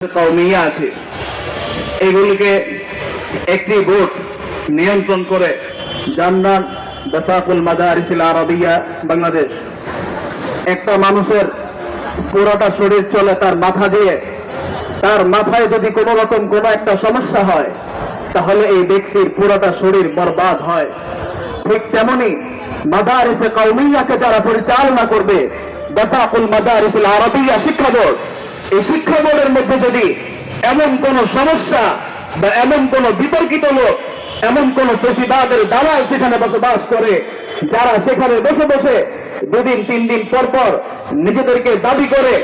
কৌমিয়া আছে। এগুলিকে একটি বোর্ড নিয়ন্ত্রণ করে জান্নান বেফাকুল মাদারিসিল আরবিয়া, বাংলাদেশ। একটা মানুষের পুরোটা শরীর চলে তার মাথা দিয়ে। তার মাথায় যদি কোনো রকম কোনো একটা সমস্যা হয়, তাহলে এই ব্যক্তির পুরোটা শরীর বরবাদ হয়। ঠিক তেমনি মাদারিসে কৌমিয়াকে যারা পরিচালনা করবে বেফাকুল মাদারিসিল আরবিয়া শিক্ষা বোর্ড এই শিক্ষা বোর্ডের মধ্যে যদি এমন কোন সমস্যা বা এমন কোন বিতর্কিত লোক, এমন কোন প্রতিবাদের দালাল সেখানে বসবাস করে, যারা সেখানে বসে বসে দুদিন, তিন দিন পর পর নিজেদেরকে দাবি করে,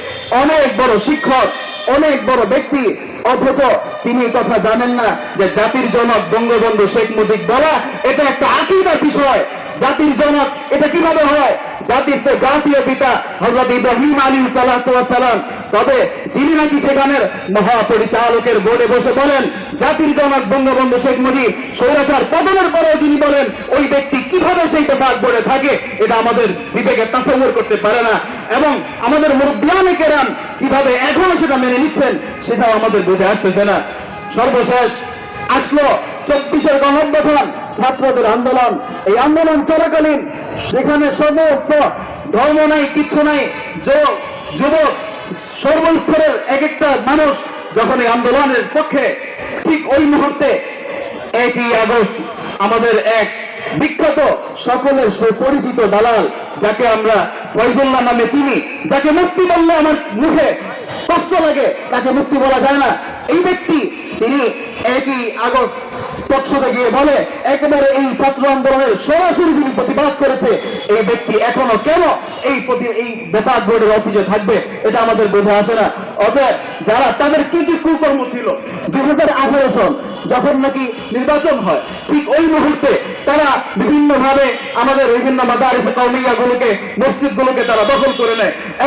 অনেক বড় শিক্ষক, অনেক বড় ব্যক্তি, অথচ তিনি কথা জানেন না যে জাতির জনক বঙ্গবন্ধু শেখ মুজিব বলা, এটা একটা আকিদার বিষয়। জাতির জনক এটা কীভাবে হয়? জাতির জাতীয় পিতা হজরত ইব্রাহিম আলী সালাম। তবে যিনি নাকি সেখানের মহাপরিচালকের বোর্ডে বসে বলেন, জাতির জনক বঙ্গবন্ধু শেখ মুজিব, স্বৈরাচার পতনের পরেও যিনি বলেন, ওই ব্যক্তি কীভাবে সেই পোশাক বোর্ডে থাকে, এটা আমাদের বিবেকে তাসম্বর করতে পারে না। এবং আমাদের মুরব্বিয়ানে কেরাম কীভাবে এখনও সেটা মেনে নিচ্ছেন, সেটাও আমাদের বুঝে আসতেছে না। সর্বশেষ আসলো চব্বিশের গণঅভ্যুত্থান, ছাত্রদের আন্দোলন। এই আন্দোলন চলাকালীন সেখানে সমস্ত ধর্ম নাই, কিচ্ছু নাই যুবক, সর্বস্তরের এক একটা মানুষ যখন এই আন্দোলনের পক্ষে ঠিক ওই মুহূর্তে একই আগস্ট আমাদের এক বিখ্যাত সকলের সুপরিচিত দালাল, যাকে আমরা ফয়জুল্লাহ নামে চিনি, যাকে মুক্তি বললে আমার মুখে কষ্ট লাগে, তাকে মুক্তি বলা যায় না। এই ব্যক্তি, তিনি একই আগস্ট পক্ষে গিয়ে বলে, একেবারে এই ছাত্র আন্দোলনের সরাসরি যিনি প্রতিবাদ করেছে, এই ব্যক্তি এখনও কেন এই প্রতি- এই বেতার বোর্ডের অফিসে থাকবে? এটা আমাদের বোঝা আসে না। অতএব যারা তাদের কি কি কুকর্ম ছিল দুই হাজার আঠারো সন যখন নাকি নির্বাচন হয়, ঠিক ওই মুহূর্তে তারা বিভিন্ন ভাবে আমাদের বিভিন্ন মাদারিস কৌমিয়া গুলোকে মসজিদ গুলোকে তারা দখল করে নেয়।